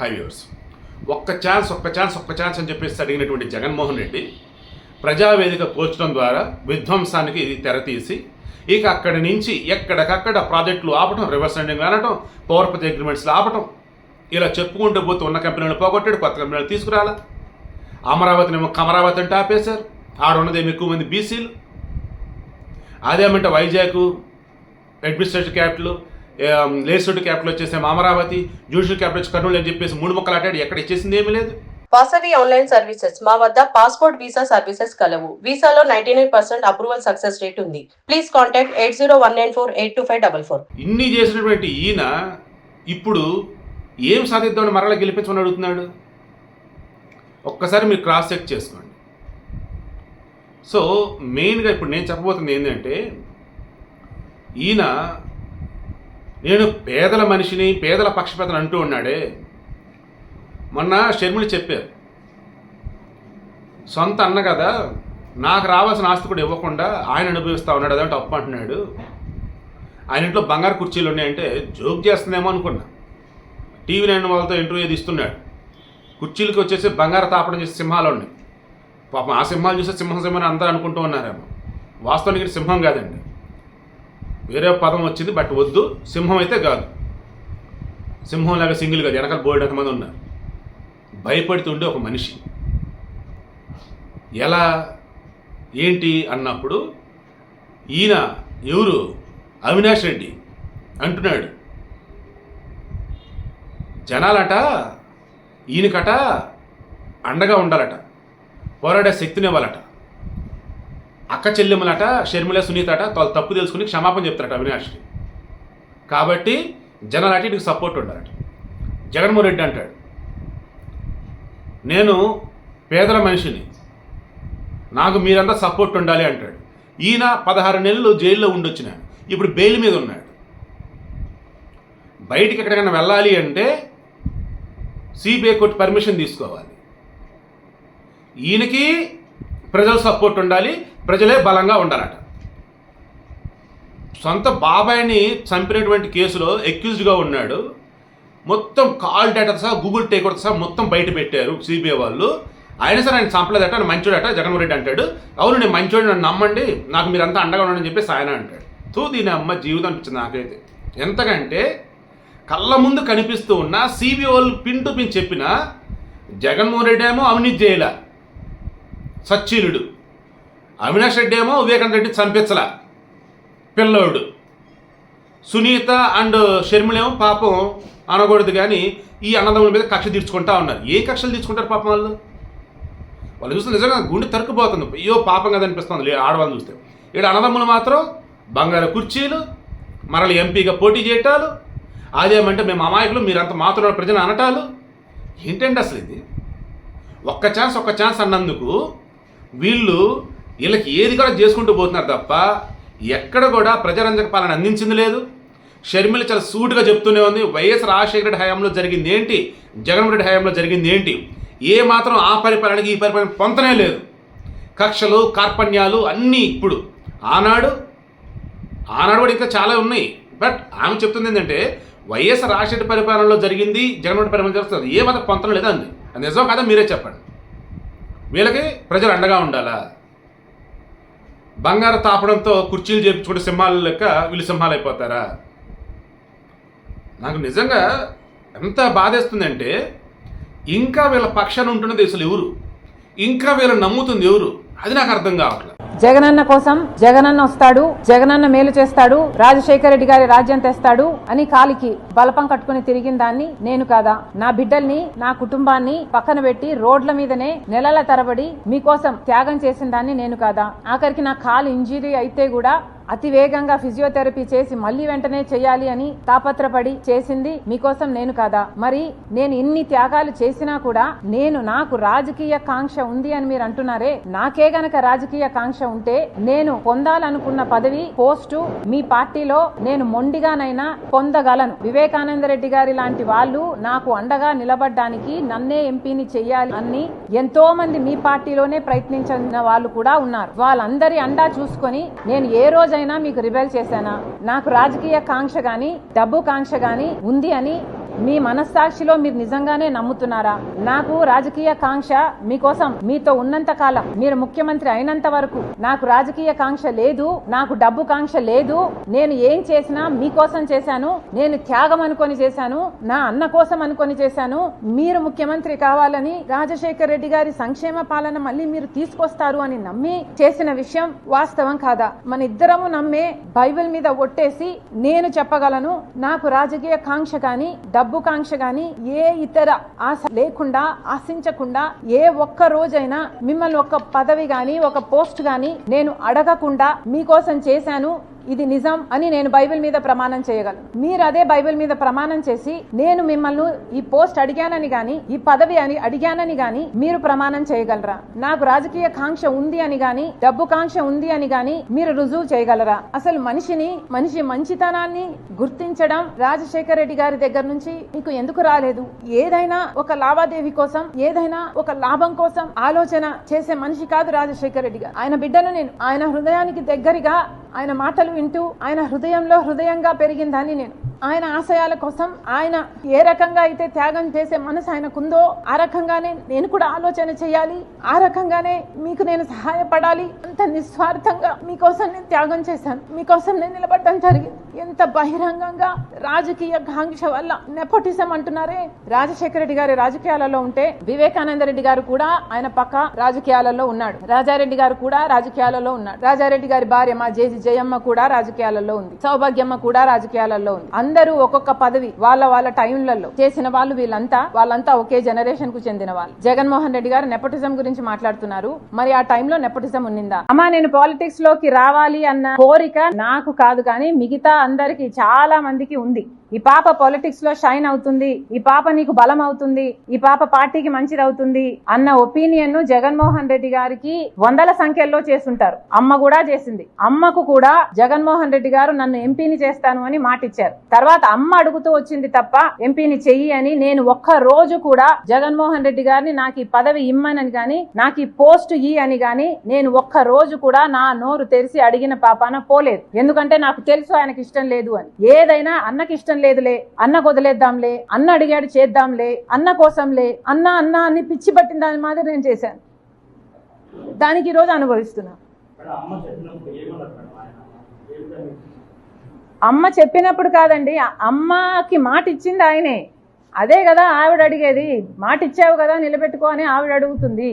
High viewers ఒక్క chance ఒక్క chance ఒక్క ఛాన్స్ అని చెప్పేసి అడిగినటువంటి జగన్మోహన్ రెడ్డి ప్రజావేదిక పోల్చడం ద్వారా విధ్వంసానికి ఇది తెరతీసి ఇక అక్కడి నుంచి ఎక్కడికక్కడ ప్రాజెక్టులు ఆపటం రివర్స్ ఎండింగ్ అనటం పవర్పతి అగ్రిమెంట్స్లు ఆపటం ఇలా చెప్పుకుంటూ పోతూ ఉన్న కంపెనీలు పోగొట్టాడు కొత్త కంపెనీలు తీసుకురాలా. అమరావతినేమో కమరావతి అంటే ఆపేశారు. ఆడున్నదేమి ఎక్కువ మంది బీసీలు అదేమంటే Vizag administrative capital legislative capital వచ్చేసేమో అమరావతి జ్యుడిషియల్ క్యాపిటల్ వచ్చి కర్నూలు అని చెప్పేసి మూడు మొక్కలు ఆటాడు ఎక్కడ ఇచ్చేసింది ఏమీ లేదు. Vasavi online services. మా వద్ద పాస్పోర్ట్ వీసా సర్వీసెస్ కలవు. వీసాలో ninety nine percent approval success rate ఉంది. Please contact eight zero one nine four eight two five double four. ఇన్ని చేసినటువంటి ఈయన ఇప్పుడు ఏం సాధిద్దామని మరలా గెలిపించమని అడుగుతున్నాడు? ఒక్కసారి మీరు క్రాస్ చెక్ చేసుకోండి. సో మెయిన్గా ఇప్పుడు నేను చెప్పబోతుంది ఏంటంటే ఈయన నేను పేదల మనిషిని పేదల పక్షపాతను అంటూ ఉన్నాడే. మొన్న షర్మిలి చెప్పారు. సొంత అన్న కదా నాకు రావాల్సిన ఆస్తి కూడా ఇవ్వకుండా ఆయన అనుభవిస్తూ ఉన్నాడు అదంటే అప్పు అంటున్నాడు. ఆయన ఇంట్లో బంగారు కుర్చీలు ఉన్నాయంటే జోక్ చేస్తుందేమో అనుకున్నా. టీవీ నైన్ వాళ్ళతో ఇంటర్వ్యూ ఇది ఇస్తున్నాడు. కుర్చీలకి వచ్చేసి బంగారు తాపడం చేసే సింహాలు ఉన్నాయి. పాపం ఆ సింహాలు చూస్తే సింహం సింహం అందరూ అనుకుంటూ ఉన్నారేమో. వాస్తవానికి సింహం కాదండి. వేరే పదం వచ్చింది బట్ వద్దు. సింహం అయితే కాదు. సింహం లాగా సింగిల్ కాదు. వెనకాల బోర్డు ఎంతమంది ఉన్నారు. భయపడుతుండే ఒక మనిషి. ఎలా ఏంటి అన్నప్పుడు ఈయన ఎవరు? అవినాష్ రెడ్డి అంటున్నాడు. జనాలట ఈయనకట అండగా ఉండాలట. పోరాడే శక్తిని ఇవ్వాలట. అక్క చెల్లెమ్మలట షర్మిల సునీత అట వాళ్ళు తప్పు తెలుసుకుని క్షమాపణ చెప్తారట అవినాష్కి. కాబట్టి జనాలు అటు ఇటుకు సపోర్ట్ ఉండాలట. జగన్మోహన్ రెడ్డి అంటాడు నేను పేదల మనిషిని నాకు మీరంతా సపోర్ట్ ఉండాలి అంటాడు. ఈయన పదహారు నెలలు జైల్లో ఉండొచ్చిన ఇప్పుడు బెయిల్ మీద ఉన్నాడు. బయటికి ఎక్కడికైనా వెళ్ళాలి అంటే సిబిఐ కోర్టు పర్మిషన్ తీసుకోవాలి. ఈయనకి ప్రజల సపోర్ట్ ఉండాలి ప్రజలే బలంగా ఉండాలట. సొంత బాబాయిని చంపినటువంటి కేసులో ఎక్యూజ్డ్గా ఉన్నాడు. మొత్తం కాల్ డేటా సహా గూగుల్ టేక్ సహా మొత్తం బయట పెట్టారు సిబిఐ వాళ్ళు. ఆయన సరే ఆయన చంపలేదట ఆయన మంచోడట జగన్మోహన్ రెడ్డి అంటాడు. అవును నేను మంచోడు నన్ను నమ్మండి నాకు మీరంతా అండగా ఉండని చెప్పేసి ఆయన అంటాడు. తూ దీని అమ్మ జీవితం అనిపించింది నాకైతే. ఎంతకంటే కళ్ళ ముందు కనిపిస్తూ ఉన్న సిబిఐ వాళ్ళు పిన్ టు పిన్ చెప్పిన జగన్మోహన్ రెడ్డి ఏమో అవినీతి చేయలే. సచ్చీలుడు. అవినాష్ రెడ్డి ఏమో వివేకానంద రెడ్డి చంపించలా. పిల్లోడు. సునీత అండ్ షర్మిలేమో పాపం అనకూడదు కానీ ఈ అన్నదమ్ముల మీద కక్ష తీర్చుకుంటా ఉన్నారు. ఏ కక్షలు తీర్చుకుంటారు పాపం వాళ్ళు? వాళ్ళు చూస్తే నిజంగా గుండె తరుక్కుపోతుంది. అయ్యో పాపం కదా అనిపిస్తుంది. లే- ఆడవాళ్ళు చూస్తే. ఇక్కడ అన్నదమ్ములు మాత్రం బంగారు కుర్చీలు మరల ఎంపీగా పోటీ చేయటాలు అదేమంటే మేము అమాయకులు మీరంత మాత్రం ప్రజలు అనటాలు. ఏంటండి అసలు ఇది? ఒక్క ఛాన్స్ ఒక్క ఛాన్స్ అన్నందుకు వీళ్ళు వీళ్ళకి ఏది కూడా చేసుకుంటూ పోతున్నారు తప్ప ఎక్కడ కూడా ప్రజారంజక పాలన అందించింది లేదు. షర్మిల చాలా సూటుగా చెప్తూనే ఉంది. వైఎస్ రాజశేఖర రెడ్డి హయాంలో జరిగింది ఏంటి? జగన్మోహన్ రెడ్డి హయాంలో జరిగింది ఏంటి? ఏ మాత్రం ఆ పరిపాలనకి ఈ పరిపాలన పొంతనే లేదు. కక్షలు కార్పణ్యాలు అన్నీ ఇప్పుడు. ఆనాడు ఆనాడు కూడా ఇంకా చాలా ఉన్నాయి. బట్ ఆమె చెప్తుంది ఏంటంటే వైఎస్ రాజశేఖర పరిపాలనలో జరిగింది జగన్మోహన్ పరిపాలన జరుగుతుంది ఏ మాత్రం పొంతన లేదు అంది. అది నిజం కదా మీరే చెప్పండి. వీళ్ళకి ప్రజలు అండగా ఉండాలా? బంగారు తాపడంతో కుర్చీలు చేపించుకుంటే సింహాలు లెక్క వీళ్ళు సింహాలు అయిపోతారా? నాకు నిజంగా ఎంత బాధేస్తుందంటే ఇంకా వీళ్ళ పక్షాన ఉంటున్నది అసలు ఎవరు? ఇంకా వీళ్ళు నమ్ముతుంది ఎవరు? అది నాకు అర్థం కావట్లేదు జగనన్న కోసం జగనన్న వస్తాడు జగనన్న మేలు చేస్తాడు రాజశేఖర రెడ్డి గారి రాజ్యం తెస్తాడు అని కాలికి బలపం కట్టుకుని తిరిగిన దాన్ని నేను కాదా? నా బిడ్డల్ని నా కుటుంబాన్ని పక్కన పెట్టి రోడ్ల మీదనే నెలల తరబడి మీకోసం త్యాగం చేసిన దాన్ని నేను కాదా? ఆఖరికి నా కాలు ఇంజరీ అయితే కూడా అతి వేగంగా ఫిజియోథెరపీ చేసి మళ్ళీ వెంటనే చేయాలి అని తాపత్రపడి చేసింది మీకోసం నేను కాదా? మరి నేను ఇన్ని త్యాగాలు చేసినా కూడా నేను నాకు రాజకీయ కాంక్ష ఉంది అని మీరు అంటున్నారే? నాకే గనక రాజకీయ కాంక్ష ఉంటే నేను పొందాలనుకున్న పదవి పోస్టు మీ పార్టీలో నేను మొండిగానైనా పొందగలను. వివేకానంద రెడ్డి గారి లాంటి వాళ్ళు నాకు అండగా నిలబడ్డానికి నన్నే ఎంపీని చెయ్యాలి అని ఎంతో మంది మీ పార్టీలోనే ప్రయత్నించిన వాళ్ళు కూడా ఉన్నారు. వాళ్ళందరి అండా చూసుకొని నేను ఏ రోజు రోజైనా మీకు రిబెల్ చేశానా? నాకు రాజకీయ కాంక్ష గాని డబ్బు కాంక్ష గాని ఉంది అని మీ మనస్సాక్షిలో మీరు నిజంగానే నమ్ముతున్నారా? నాకు రాజకీయ కాంక్ష మీకోసం మీతో ఉన్నంత కాలం మీరు ముఖ్యమంత్రి అయినంత వరకు. నాకు రాజకీయ కాంక్ష లేదు నాకు డబ్బు కాంక్ష లేదు. నేను ఏం చేసినా మీకోసం చేశాను నేను త్యాగం అనుకొని చేశాను నా అన్న కోసం అనుకొని చేశాను. మీరు ముఖ్యమంత్రి కావాలని రాజశేఖర్ రెడ్డి గారి సంక్షేమ పాలన మళ్ళీ మీరు తీసుకొస్తారు అని నమ్మి చేసిన విషయం వాస్తవం కాదా? మన ఇద్దరము నమ్మే బైబిల్ మీద ఒట్టేసి నేను చెప్పగలను నాకు రాజకీయ కాంక్ష కానీ డబ్బు కాంక్ష గాని ఏ ఇతర ఆశ లేకుండా ఆశించకుండా ఏ ఒక్క రోజైనా మిమ్మల్ని ఒక పదవి గాని ఒక పోస్ట్ గాని నేను అడగకుండా మీకోసం చేశాను. ఇది నిజం అని నేను బైబిల్ మీద ప్రమాణం చేయగలను. మీరు అదే బైబిల్ మీద ప్రమాణం చేసి నేను మిమ్మల్ని ఈ పోస్ట్ అడిగానని గాని ఈ పదవి అని అడిగానని గాని మీరు ప్రమాణం చేయగలరా? నాకు రాజకీయ కాంక్ష ఉంది అని గాని డబ్బు కాంక్ష ఉంది అని గాని మీరు రుజువు చేయగలరా? అసలు మనిషిని మనిషి మంచితనాన్ని గుర్తించడం రాజశేఖర రెడ్డి గారి దగ్గర నుంచి మీకు ఎందుకు రాలేదు? ఏదైనా ఒక లావాదేవీ కోసం ఏదైనా ఒక లాభం కోసం ఆలోచన చేసే మనిషి కాదు రాజశేఖర రెడ్డి గారు. ఆయన బిడ్డను నేను ఆయన హృదయానికి దగ్గరగా ఆయన మాటలు వింటూ ఆయన హృదయంలో హృదయంగా పెరిగిందని నేను. ఆయన ఆశయాల కోసం ఆయన ఏ రకంగా అయితే త్యాగం చేసే మనసు ఆయనకుందో ఆ రకంగానే నేను కూడా ఆలోచన చేయాలి. ఆ రకంగానే మీకు నేను సహాయపడాలి. అంత నిస్వార్థంగా మీకోసం నేను త్యాగం చేశాను. మీకోసం నేను నిలబడడం జరిగింది. ఎంత బహిరంగంగా రాజకీయ కాంక్ష వల్ల నెపోటిజం అంటున్నారే రాజశేఖర రెడ్డి గారి రాజకీయాలలో ఉంటే వివేకానంద రెడ్డి గారు కూడా ఆయన పక్క రాజకీయాలలో ఉన్నాడు. రాజారెడ్డి గారు కూడా రాజకీయాలలో ఉన్నాడు. రాజారెడ్డి గారి భార్య మా జేజి జయమ్మ కూడా రాజకీయాలలో ఉంది. సౌభాగ్యమ్మ కూడా రాజకీయాలలో ఉంది. అందరూ ఒక్కొక్క పదవి వాళ్ళ వాళ్ళ టైంలలో చేసిన వాళ్ళు వీళ్ళంతా వాళ్ళంతా ఒకే జనరేషన్కు చెందిన వాళ్ళు. జగన్మోహన్ రెడ్డి గారు నెపటిజం గురించి మాట్లాడుతున్నారు. మరి ఆ టైంలో నెపటిజం ఉన్నిందా? అమ్మా నేను పాలిటిక్స్లోకి రావాలి అన్న కోరిక నాకు కాదు కానీ మిగతా అందరికి చాలా మందికి ఉంది. ఈ పాప పాలిటిక్స్లో షైన్ అవుతుంది ఈ పాప నీకు బలం అవుతుంది ఈ పాప పార్టీకి మంచిది అవుతుంది అన్న ఒపీనియన్ను జగన్మోహన్ రెడ్డి గారికి వందల సంఖ్యల్లో చేస్తుంటారు. అమ్మ కూడా చేసింది. అమ్మకు కూడా జగన్మోహన్ రెడ్డి గారు నన్ను ఎంపీని చేస్తాను అని మాటిచ్చారు. తర్వాత అమ్మ అడుగుతూ వచ్చింది తప్ప ఎంపీని చెయ్యి అని నేను ఒక్క రోజు కూడా జగన్మోహన్ రెడ్డి గారిని నాకు ఈ పదవి ఇమ్మనని గాని నాకు ఈ పోస్ట్ ఇ అని గాని నేను ఒక్క రోజు కూడా నా నోరు తెరిచి అడిగిన పాపాన పోలేదు. ఎందుకంటే నాకు తెలుసు ఆయనకి ఇష్టం లేదు అని. ఏదైనా అన్నకి ఇష్టం లేదులే అన్న వదిలేద్దాంలే అన్న అడిగాడు చేద్దాంలే అన్న కోసంలే అన్న అన్న అని పిచ్చి పట్టిన దాని మాదిరి నేను చేశాను. దానికి ఈరోజు అనుభవిస్తున్నా. అమ్మ చెప్పినప్పుడు కాదండి అమ్మకి మాట ఇచ్చింది ఆయనే. అదే కదా ఆవిడ అడిగేది మాట ఇచ్చావు కదా నిలబెట్టుకో అని ఆవిడ అడుగుతుంది.